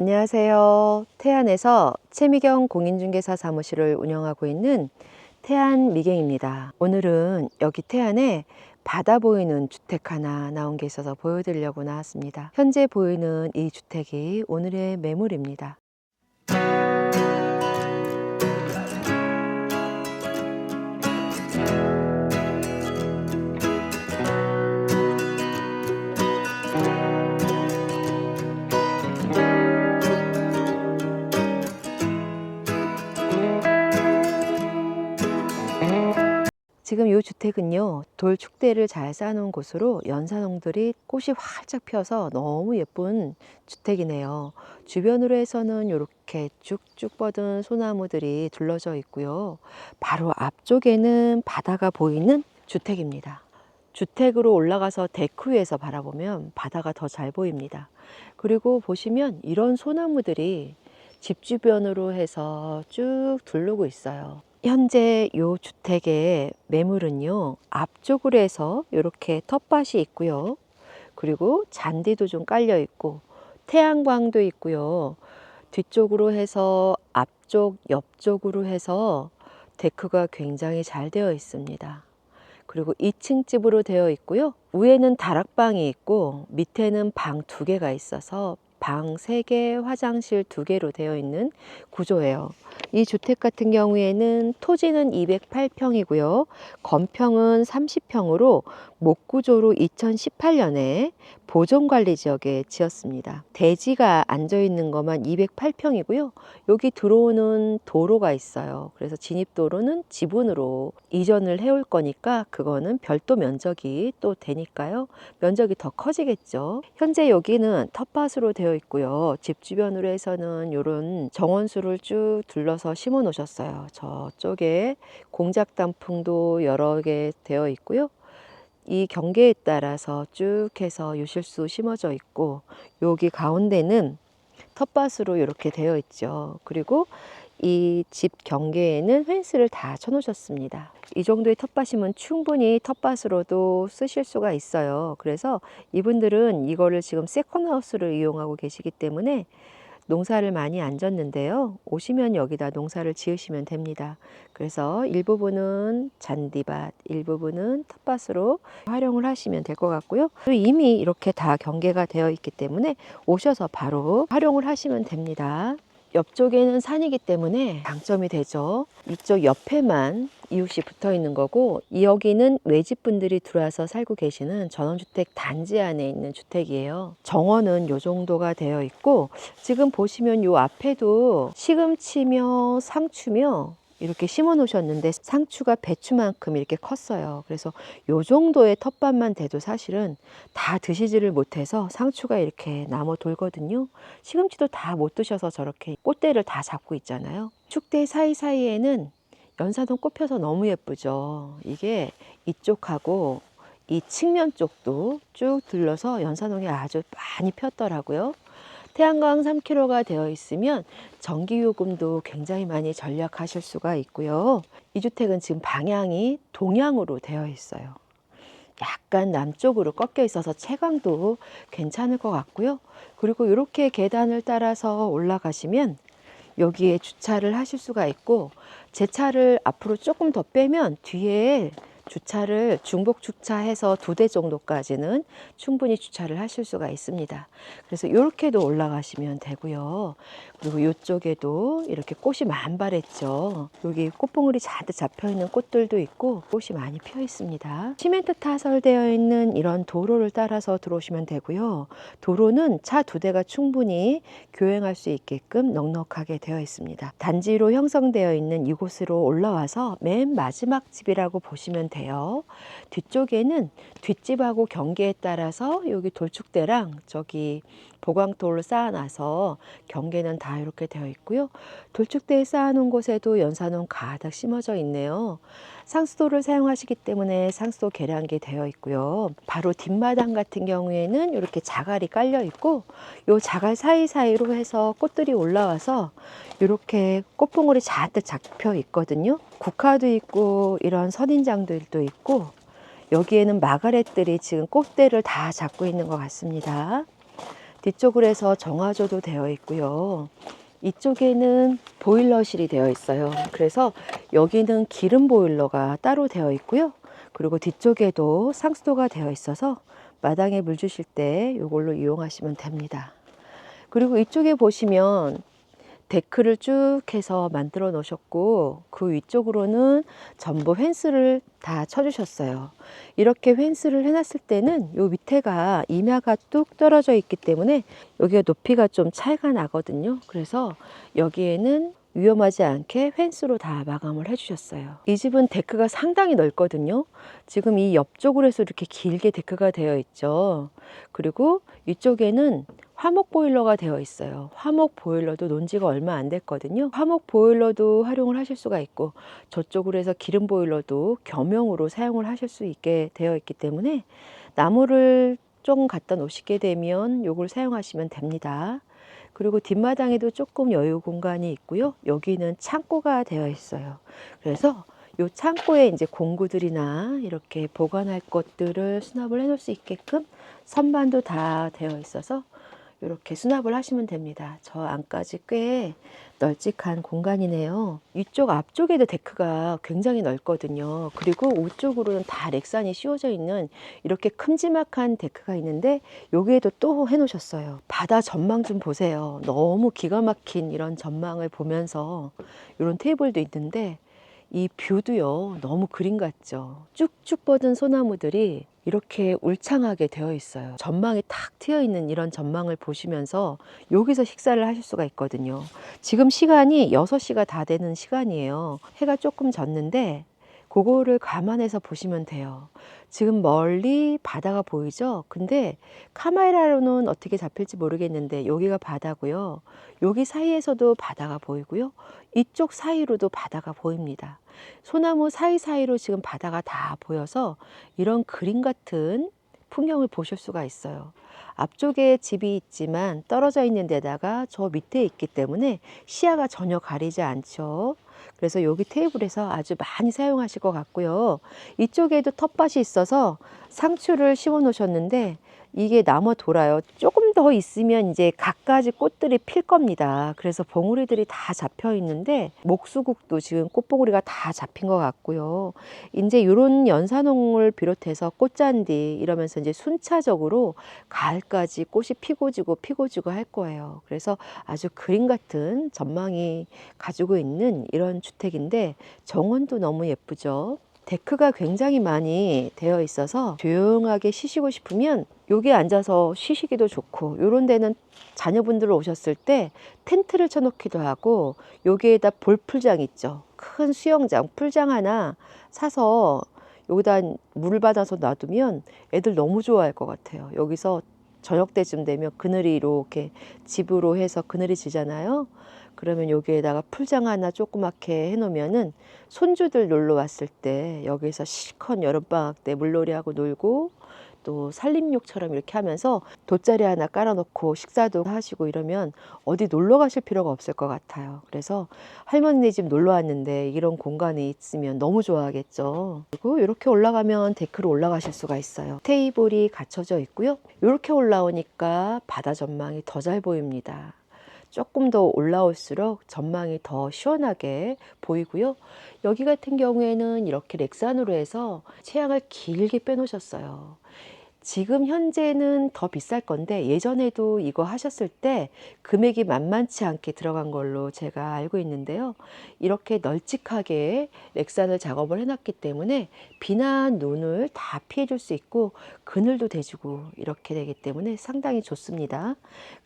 안녕하세요. 태안에서 최미경 공인중개사 사무실을 운영하고 있는 태안 미경입니다. 오늘은 여기 태안에 바다 보이는 주택 하나 나온 게 있어서 보여드리려고 나왔습니다. 현재 보이는 이 주택이 오늘의 매물입니다. 지금 이 주택은요 돌 축대를 잘 쌓아놓은 곳으로 연산홍들이 꽃이 활짝 펴서 너무 예쁜 주택이네요. 주변으로 해서는 이렇게 쭉쭉 뻗은 소나무들이 둘러져 있고요. 바로 앞쪽에는 바다가 보이는 주택입니다. 주택으로 올라가서 데크 위에서 바라보면 바다가 더 잘 보입니다. 그리고 보시면 이런 소나무들이 집 주변으로 해서 쭉 둘르고 있어요 현재 이 주택의 매물은요 앞쪽으로 해서 이렇게 텃밭이 있고요. 그리고 잔디도 좀 깔려 있고 태양광도 있고요. 뒤쪽으로 해서 앞쪽 옆쪽으로 해서 데크가 굉장히 잘 되어 있습니다. 그리고 2층 집으로 되어 있고요. 위에는 다락방이 있고 밑에는 방 두 개가 있어서 방 3개, 화장실 2개로 되어 있는 구조예요. 이 주택 같은 경우에는 토지는 208평이고요. 건평은 30평으로 목구조로 2018년에 보존관리 지역에 지었습니다. 대지가 앉아 있는 것만 208평이고요. 여기 들어오는 도로가 있어요. 그래서 진입도로는 지분으로 이전을 해올 거니까 그거는 별도 면적이 또 되니까요. 면적이 더 커지겠죠. 현재 여기는 텃밭으로 되어 있고요. 집 주변으로 해서는 이런 정원수를 쭉 둘러서 심어 놓으셨어요. 저쪽에 공작 단풍도 여러 개 되어 있고요. 이 경계에 따라서 쭉 해서 유실수 심어져 있고 여기 가운데는 텃밭으로 이렇게 되어 있죠. 그리고 이 집 경계에는 펜스를 다 쳐놓으셨습니다. 이 정도의 텃밭이면 충분히 텃밭으로도 쓰실 수가 있어요. 그래서 이분들은 이거를 지금 세컨하우스를 이용하고 계시기 때문에 농사를 많이 안 졌는데요. 오시면 여기다 농사를 지으시면 됩니다. 그래서 일부분은 잔디밭, 일부분은 텃밭으로 활용을 하시면 될 것 같고요. 이미 이렇게 다 경계가 되어 있기 때문에 오셔서 바로 활용을 하시면 됩니다. 옆쪽에는 산이기 때문에 장점이 되죠. 이쪽 옆에만 이웃이 붙어 있는 거고 여기는 외집분들이 들어와서 살고 계시는 전원주택 단지 안에 있는 주택이에요. 정원은 요 정도가 되어 있고 지금 보시면 요 앞에도 시금치며 상추며 이렇게 심어 놓으셨는데 상추가 배추만큼 이렇게 컸어요. 그래서 요 정도의 텃밭만 돼도 사실은 다 드시지를 못해서 상추가 이렇게 남아 돌거든요. 시금치도 다 못 드셔서 저렇게 꽃대를 다 잡고 있잖아요. 축대 사이사이에는 연사동 꽃 펴서 너무 예쁘죠. 이게 이쪽하고 이 측면 쪽도 쭉 들러서 연사동에 아주 많이 폈더라고요. 태양광 3kg가 되어 있으면 전기요금도 굉장히 많이 절약하실 수가 있고요. 이 주택은 지금 방향이 동향으로 되어 있어요. 약간 남쪽으로 꺾여 있어서 채광도 괜찮을 것 같고요. 그리고 이렇게 계단을 따라서 올라가시면 여기에 주차를 하실 수가 있고 제 차를 앞으로 조금 더 빼면 뒤에 주차를 중복 주차해서 두 대 정도까지는 충분히 주차를 하실 수가 있습니다. 그래서 이렇게도 올라가시면 되고요. 그리고 이쪽에도 이렇게 꽃이 만발했죠. 여기 꽃봉오리 잔뜩 잡혀 있는 꽃들도 있고 꽃이 많이 피어 있습니다. 시멘트 타설되어 있는 이런 도로를 따라서 들어오시면 되고요. 도로는 차 두 대가 충분히 교행할 수 있게끔 넉넉하게 되어 있습니다. 단지로 형성되어 있는 이곳으로 올라와서 맨 마지막 집이라고 보시면 돼요. 뒤쪽에는 뒷집하고 경계에 따라서 여기 돌축대랑 저기 보광돌을 쌓아놔서 경계는 다 이렇게 되어 있고요. 돌축대에 쌓아놓은 곳에도 연산홍 가득 심어져 있네요. 상수도를 사용하시기 때문에 상수도 계량기 되어 있고요. 바로 뒷마당 같은 경우에는 이렇게 자갈이 깔려 있고 요 자갈 사이사이로 해서 꽃들이 올라와서 이렇게 꽃봉오리 잔뜩 잡혀 있거든요. 국화도 있고 이런 선인장들도 있고 여기에는 마가렛들이 지금 꽃대를 다 잡고 있는 것 같습니다. 뒤쪽으로 해서 정화조도 되어 있고요. 이쪽에는 보일러실이 되어 있어요. 그래서 여기는 기름 보일러가 따로 되어 있고요. 그리고 뒤쪽에도 상수도가 되어 있어서 마당에 물 주실 때 이걸로 이용하시면 됩니다. 그리고 이쪽에 보시면 데크를 쭉 해서 만들어 놓으셨고 그 위쪽으로는 전부 펜스를 다 쳐주셨어요. 이렇게 펜스를 해놨을 때는 요 밑에가 임야가 뚝 떨어져 있기 때문에 여기가 높이가 좀 차이가 나거든요. 그래서 여기에는 위험하지 않게 펜스로 다 마감을 해주셨어요. 이 집은 데크가 상당히 넓거든요. 지금 이 옆쪽으로 해서 이렇게 길게 데크가 되어 있죠. 그리고 이쪽에는 화목 보일러가 되어 있어요. 화목 보일러도 논 지가 얼마 안 됐거든요. 화목 보일러도 활용을 하실 수가 있고 저쪽으로 해서 기름 보일러도 겸용으로 사용을 하실 수 있게 되어 있기 때문에 나무를 좀 갖다 놓으시게 되면 요걸 사용하시면 됩니다. 그리고 뒷마당에도 조금 여유 공간이 있고요. 여기는 창고가 되어 있어요. 그래서 요 창고에 이제 공구들이나 이렇게 보관할 것들을 수납을 해 놓을 수 있게끔 선반도 다 되어 있어서 이렇게 수납을 하시면 됩니다. 저 안까지 꽤 널찍한 공간이네요. 이쪽 앞쪽에도 데크가 굉장히 넓거든요. 그리고 우쪽으로는 다 렉산이 씌워져 있는 이렇게 큼지막한 데크가 있는데 여기에도 또 해놓으셨어요. 바다 전망 좀 보세요. 너무 기가 막힌 이런 전망을 보면서 이런 테이블도 있는데 이 뷰도요 너무 그림 같죠. 쭉쭉 뻗은 소나무들이 이렇게 울창하게 되어 있어요. 전망이 탁 트여 있는 이런 전망을 보시면서 여기서 식사를 하실 수가 있거든요. 지금 시간이 6시가 다 되는 시간이에요. 해가 조금 졌는데 그거를 감안해서 보시면 돼요. 지금 멀리 바다가 보이죠? 근데 카메라로는 어떻게 잡힐지 모르겠는데 여기가 바다고요. 여기 사이에서도 바다가 보이고요. 이쪽 사이로도 바다가 보입니다. 소나무 사이사이로 지금 바다가 다 보여서 이런 그림 같은 풍경을 보실 수가 있어요. 앞쪽에 집이 있지만 떨어져 있는 데다가 저 밑에 있기 때문에 시야가 전혀 가리지 않죠. 그래서 여기 테이블에서 아주 많이 사용하실 것 같고요. 이쪽에도 텃밭이 있어서 상추를 심어 놓으셨는데 이게 남아 돌아요. 조금 더 있으면 이제 갖가지 꽃들이 필 겁니다. 그래서 봉우리들이 다 잡혀 있는데 목수국도 지금 꽃봉우리가 다 잡힌 것 같고요. 이제 이런 연산홍을 비롯해서 꽃잔디 이러면서 이제 순차적으로 가을까지 꽃이 피고 지고 피고 지고 할 거예요. 그래서 아주 그림 같은 전망이 가지고 있는 이런 주택인데 정원도 너무 예쁘죠. 데크가 굉장히 많이 되어 있어서 조용하게 쉬시고 싶으면 여기 앉아서 쉬시기도 좋고 이런 데는 자녀분들 오셨을 때 텐트를 쳐놓기도 하고 여기에다 볼풀장 있죠. 큰 수영장 풀장 하나 사서 여기다 물을 받아서 놔두면 애들 너무 좋아할 것 같아요. 여기서 저녁 때쯤 되면 그늘이 이렇게 집으로 해서 그늘이 지잖아요. 그러면 여기에다가 풀장 하나 조그맣게 해놓으면은 손주들 놀러 왔을 때 여기서 실컷 여름방학 때 물놀이하고 놀고 또 산림욕처럼 이렇게 하면서 돗자리 하나 깔아놓고 식사도 하시고 이러면 어디 놀러 가실 필요가 없을 것 같아요. 그래서 할머니네 집 놀러 왔는데 이런 공간이 있으면 너무 좋아하겠죠. 그리고 이렇게 올라가면 데크로 올라가실 수가 있어요. 테이블이 갖춰져 있고요. 이렇게 올라오니까 바다 전망이 더 잘 보입니다. 조금 더 올라올수록 전망이 더 시원하게 보이고요. 여기 같은 경우에는 이렇게 렉산으로 해서 채양을 길게 빼놓으셨어요. 지금 현재는 더 비쌀 건데 예전에도 이거 하셨을 때 금액이 만만치 않게 들어간 걸로 제가 알고 있는데요. 이렇게 널찍하게 렉산을 작업을 해놨기 때문에 비나 눈을 다 피해줄 수 있고 그늘도 대주고 이렇게 되기 때문에 상당히 좋습니다.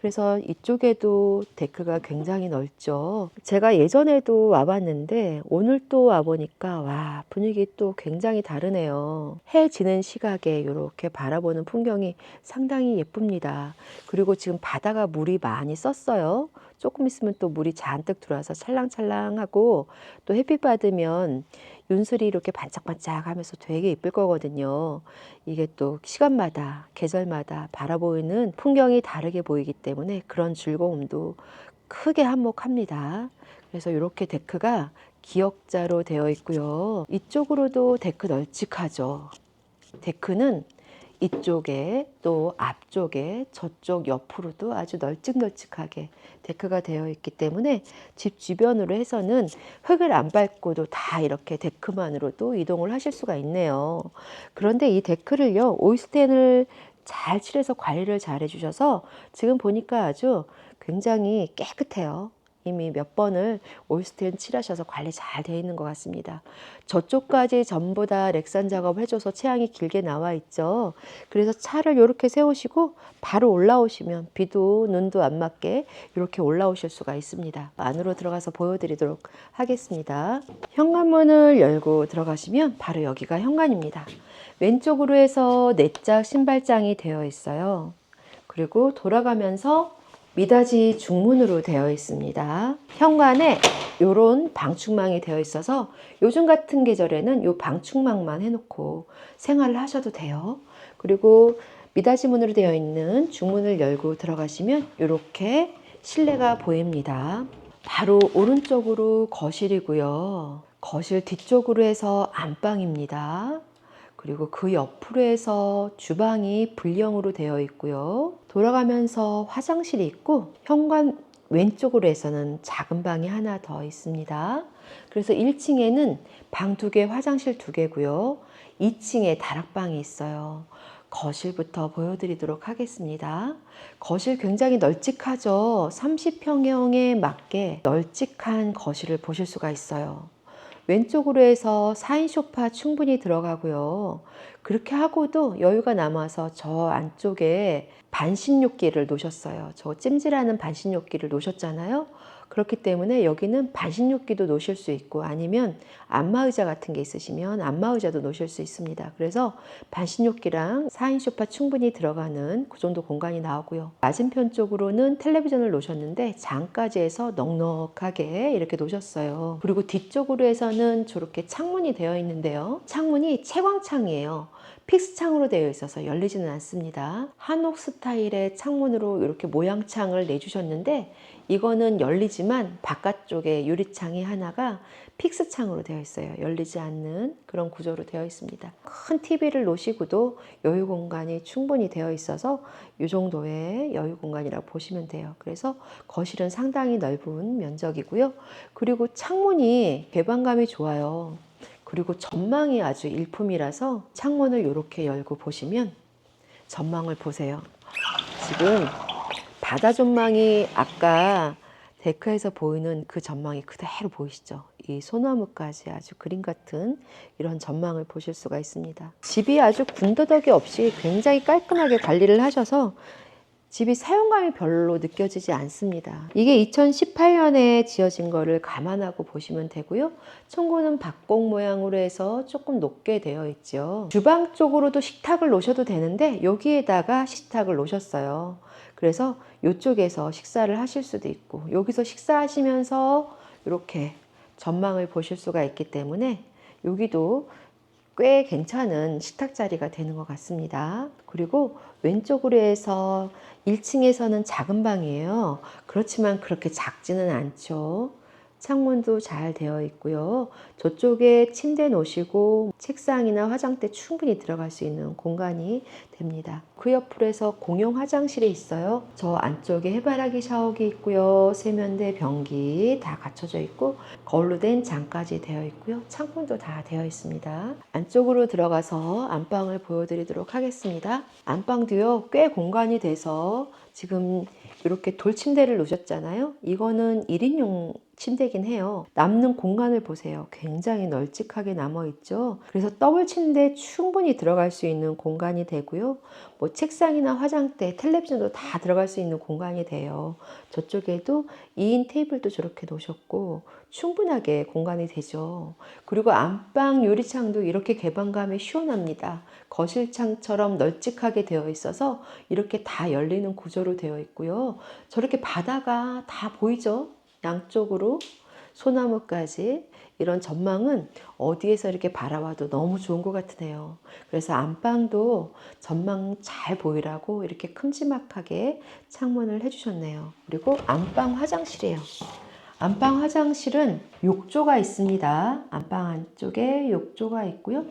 그래서 이쪽에도 데크가 굉장히 넓죠. 제가 예전에도 와봤는데 오늘 또 와보니까 와 분위기 또 굉장히 다르네요. 해 지는 시각에 이렇게 바라보는 풍경이 상당히 예쁩니다. 그리고 지금 바다가 물이 많이 썼어요. 조금 있으면 또 물이 잔뜩 들어와서 찰랑찰랑하고 또 햇빛 받으면 윤슬이 이렇게 반짝반짝 하면서 되게 예쁠 거거든요. 이게 또 시간마다, 계절마다 바라보이는 풍경이 다르게 보이기 때문에 그런 즐거움도 크게 한몫합니다. 그래서 이렇게 데크가 기역자로 되어 있고요. 이쪽으로도 데크 널찍하죠. 데크는 이쪽에 또 앞쪽에 저쪽 옆으로도 아주 널찍널찍하게 데크가 되어 있기 때문에 집 주변으로 해서는 흙을 안 밟고도 다 이렇게 데크만으로도 이동을 하실 수가 있네요. 그런데 이 데크를요, 오일스텐을 잘 칠해서 관리를 잘 해주셔서 지금 보니까 아주 굉장히 깨끗해요. 이미 몇 번을 오일스텐 칠하셔서 관리 잘 돼 있는 것 같습니다. 저쪽까지 전부 다 렉산 작업을 해줘서 체향이 길게 나와 있죠. 그래서 차를 이렇게 세우시고 바로 올라오시면 비도 눈도 안 맞게 이렇게 올라오실 수가 있습니다. 안으로 들어가서 보여드리도록 하겠습니다. 현관문을 열고 들어가시면 바로 여기가 현관입니다. 왼쪽으로 해서 내짝 신발장이 되어 있어요. 그리고 돌아가면서 미닫이 중문으로 되어 있습니다. 현관에 요런 방충망이 되어 있어서 요즘 같은 계절에는 요 방충망만 해놓고 생활을 하셔도 돼요. 그리고 미닫이 문으로 되어 있는 중문을 열고 들어가시면 이렇게 실내가 보입니다. 바로 오른쪽으로 거실이고요. 거실 뒤쪽으로 해서 안방입니다. 그리고 그 옆으로 해서 주방이 불령으로 되어 있고요. 돌아가면서 화장실이 있고 현관 왼쪽으로 해서는 작은 방이 하나 더 있습니다. 그래서 1층에는 방 두 개, 화장실 두 개고요. 2층에 다락방이 있어요. 거실부터 보여드리도록 하겠습니다. 거실 굉장히 널찍하죠. 30평형에 맞게 널찍한 거실을 보실 수가 있어요. 왼쪽으로 해서 4인 소파 충분히 들어가고요. 그렇게 하고도 여유가 남아서 저 안쪽에 반신욕기를 놓으셨어요. 저 찜질하는 반신욕기를 놓으셨잖아요. 그렇기 때문에 여기는 반신욕기도 놓으실 수 있고 아니면 안마의자 같은 게 있으시면 안마의자도 놓으실 수 있습니다. 그래서 반신욕기랑 4인 소파 충분히 들어가는 그 정도 공간이 나오고요. 맞은편 쪽으로는 텔레비전을 놓으셨는데 장까지 해서 넉넉하게 이렇게 놓으셨어요. 그리고 뒤쪽으로 해서는 저렇게 창문이 되어 있는데요. 창문이 채광창이에요. 픽스 창으로 되어 있어서 열리지는 않습니다. 한옥 스타일의 창문으로 이렇게 모양창을 내주셨는데 이거는 열리지만 바깥쪽에 유리창이 하나가 픽스 창으로 되어 있어요. 열리지 않는 그런 구조로 되어 있습니다. 큰 TV를 놓으시고도 여유 공간이 충분히 되어 있어서 이 정도의 여유 공간이라고 보시면 돼요. 그래서 거실은 상당히 넓은 면적이고요. 그리고 창문이 개방감이 좋아요. 그리고 전망이 아주 일품이라서 창문을 이렇게 열고 보시면 전망을 보세요. 지금 바다 전망이 아까 데크에서 보이는 그 전망이 그대로 보이시죠? 이 소나무까지 아주 그림 같은 이런 전망을 보실 수가 있습니다. 집이 아주 군더더기 없이 굉장히 깔끔하게 관리를 하셔서 집이 사용감이 별로 느껴지지 않습니다. 이게 2018년에 지어진 거를 감안하고 보시면 되고요. 청구는 박공 모양으로 해서 조금 높게 되어 있죠. 주방 쪽으로도 식탁을 놓으셔도 되는데 여기에다가 식탁을 놓으셨어요. 그래서 이쪽에서 식사를 하실 수도 있고 여기서 식사하시면서 이렇게 전망을 보실 수가 있기 때문에 여기도 꽤 괜찮은 식탁 자리가 되는 것 같습니다. 그리고 왼쪽으로 해서 1층에서는 작은 방이에요. 그렇지만 그렇게 작지는 않죠. 창문도 잘 되어 있고요. 저쪽에 침대 놓으시고 책상이나 화장대 충분히 들어갈 수 있는 공간이 됩니다. 그 옆으로 해서 공용 화장실이 있어요. 저 안쪽에 해바라기 샤워기 있고요. 세면대, 변기 다 갖춰져 있고 거울로 된 장까지 되어 있고요. 창문도 다 되어 있습니다. 안쪽으로 들어가서 안방을 보여드리도록 하겠습니다. 안방도요. 꽤 공간이 돼서 지금 이렇게 돌 침대를 놓으셨잖아요. 이거는 1인용 침대긴 해요. 남는 공간을 보세요. 굉장히 널찍하게 남아 있죠. 그래서 더블 침대 충분히 들어갈 수 있는 공간이 되고요. 뭐 책상이나 화장대, 텔레비전도 다 들어갈 수 있는 공간이 돼요. 저쪽에도 2인 테이블도 저렇게 놓으셨고 충분하게 공간이 되죠. 그리고 안방 유리창도 이렇게 개방감이 시원합니다. 거실창처럼 널찍하게 되어 있어서 이렇게 다 열리는 구조로 되어 있고요. 저렇게 바다가 다 보이죠? 양쪽으로 소나무까지 이런 전망은 어디에서 이렇게 바라봐도 너무 좋은 것 같으네요. 그래서 안방도 전망 잘 보이라고 이렇게 큼지막하게 창문을 해주셨네요. 그리고 안방 화장실이에요. 안방 화장실은 욕조가 있습니다. 안방 안쪽에 욕조가 있고요.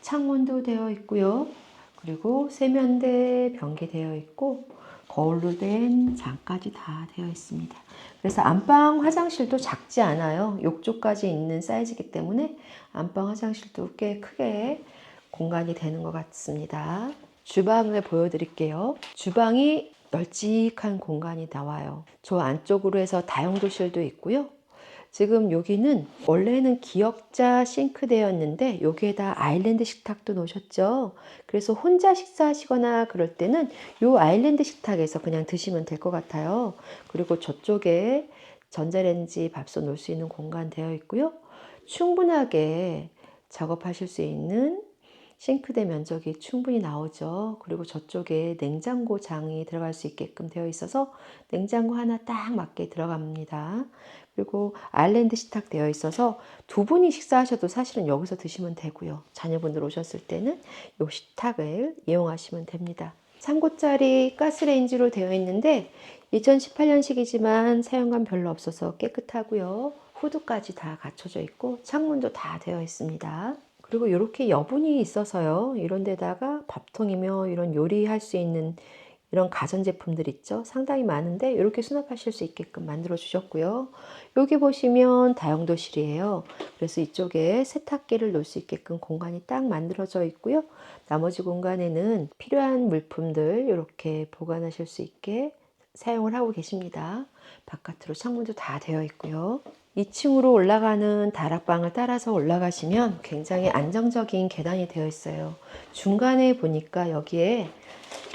창문도 되어 있고요. 그리고 세면대 변기 되어 있고 거울로 된 장까지 다 되어 있습니다. 그래서 안방 화장실도 작지 않아요. 욕조까지 있는 사이즈이기 때문에 안방 화장실도 꽤 크게 공간이 되는 것 같습니다. 주방을 보여드릴게요. 주방이 널찍한 공간이 나와요. 저 안쪽으로 해서 다용도실도 있고요. 지금 여기는 원래는 기역자 싱크대였는데 여기에다 아일랜드 식탁도 놓으셨죠. 그래서 혼자 식사하시거나 그럴 때는 이 아일랜드 식탁에서 그냥 드시면 될 것 같아요. 그리고 저쪽에 전자레인지 밥솥 놓을 수 있는 공간 되어 있고요. 충분하게 작업하실 수 있는 싱크대 면적이 충분히 나오죠. 그리고 저쪽에 냉장고 장이 들어갈 수 있게끔 되어 있어서 냉장고 하나 딱 맞게 들어갑니다. 그리고 아일랜드 식탁 되어 있어서 두 분이 식사하셔도 사실은 여기서 드시면 되고요. 자녀분들 오셨을 때는 이 식탁을 이용하시면 됩니다. 3구짜리 가스레인지로 되어 있는데 2018년식이지만 사용감 별로 없어서 깨끗하고요. 후드까지 다 갖춰져 있고 창문도 다 되어 있습니다. 그리고 이렇게 여분이 있어서요. 이런 데다가 밥통이며 이런 요리할 수 있는 이런 가전제품들 있죠. 상당히 많은데 이렇게 수납하실 수 있게끔 만들어 주셨고요. 여기 보시면 다용도실이에요. 그래서 이쪽에 세탁기를 놓을 수 있게끔 공간이 딱 만들어져 있고요. 나머지 공간에는 필요한 물품들 이렇게 보관하실 수 있게 사용을 하고 계십니다. 바깥으로 창문도 다 되어 있고요. 2층으로 올라가는 다락방을 따라서 올라가시면 굉장히 안정적인 계단이 되어 있어요. 중간에 보니까 여기에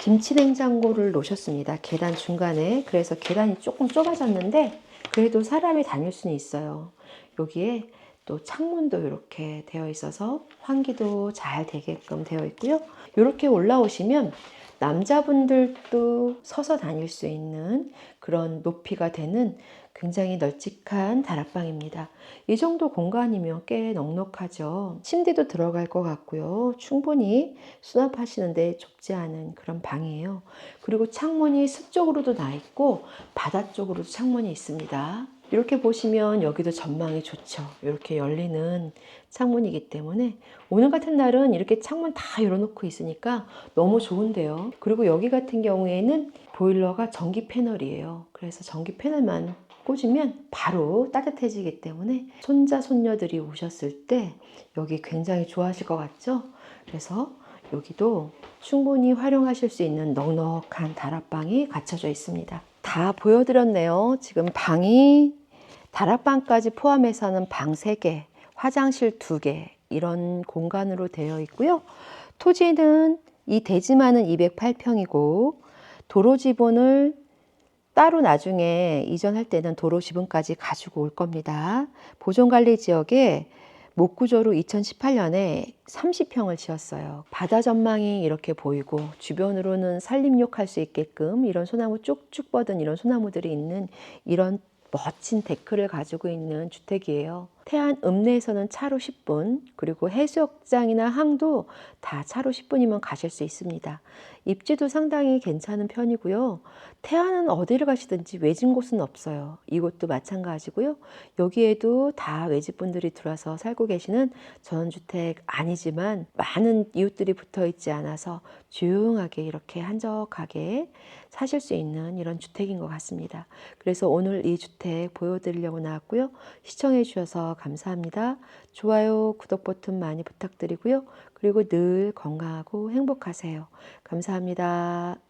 김치 냉장고를 놓으셨습니다. 계단 중간에. 그래서 계단이 조금 좁아졌는데 그래도 사람이 다닐 수는 있어요. 여기에 또 창문도 이렇게 되어 있어서 환기도 잘 되게끔 되어 있고요. 이렇게 올라오시면 남자분들도 서서 다닐 수 있는 그런 높이가 되는 굉장히 널찍한 다락방입니다. 이 정도 공간이면 꽤 넉넉하죠. 침대도 들어갈 것 같고요. 충분히 수납하시는데 좁지 않은 그런 방이에요. 그리고 창문이 숲쪽으로도 나 있고 바다 쪽으로도 창문이 있습니다. 이렇게 보시면 여기도 전망이 좋죠. 이렇게 열리는 창문이기 때문에 오늘 같은 날은 이렇게 창문 다 열어놓고 있으니까 너무 좋은데요. 그리고 여기 같은 경우에는 보일러가 전기 패널이에요. 그래서 전기 패널만 꽂으면 바로 따뜻해지기 때문에 손자, 손녀들이 오셨을 때 여기 굉장히 좋아하실 것 같죠? 그래서 여기도 충분히 활용하실 수 있는 넉넉한 다락방이 갖춰져 있습니다. 다 보여드렸네요. 지금 방이 다락방까지 포함해서는 방 3개, 화장실 2개 이런 공간으로 되어 있고요. 토지는 이 대지만은 208평이고 도로 지분을 따로 나중에 이전할 때는 도로 지분까지 가지고 올 겁니다. 보존관리 지역에 목구조로 2018년에 30평을 지었어요. 바다 전망이 이렇게 보이고 주변으로는 산림욕 할 수 있게끔 이런 소나무 쭉쭉 뻗은 이런 소나무들이 있는 이런 멋진 데크를 가지고 있는 주택이에요. 태안 읍내에서는 차로 10분, 그리고 해수욕장이나 항도 다 차로 10분이면 가실 수 있습니다. 입지도 상당히 괜찮은 편이고요. 태안은 어디를 가시든지 외진 곳은 없어요. 이곳도 마찬가지고요. 여기에도 다 외집분들이 들어와서 살고 계시는 전원주택 아니지만 많은 이웃들이 붙어 있지 않아서 조용하게 이렇게 한적하게 사실 수 있는 이런 주택인 것 같습니다. 그래서 오늘 이 주택 보여드리려고 나왔고요. 시청해 주셔서 감사합니다. 좋아요, 구독 버튼 많이 부탁드리고요. 그리고 늘 건강하고 행복하세요. 감사합니다.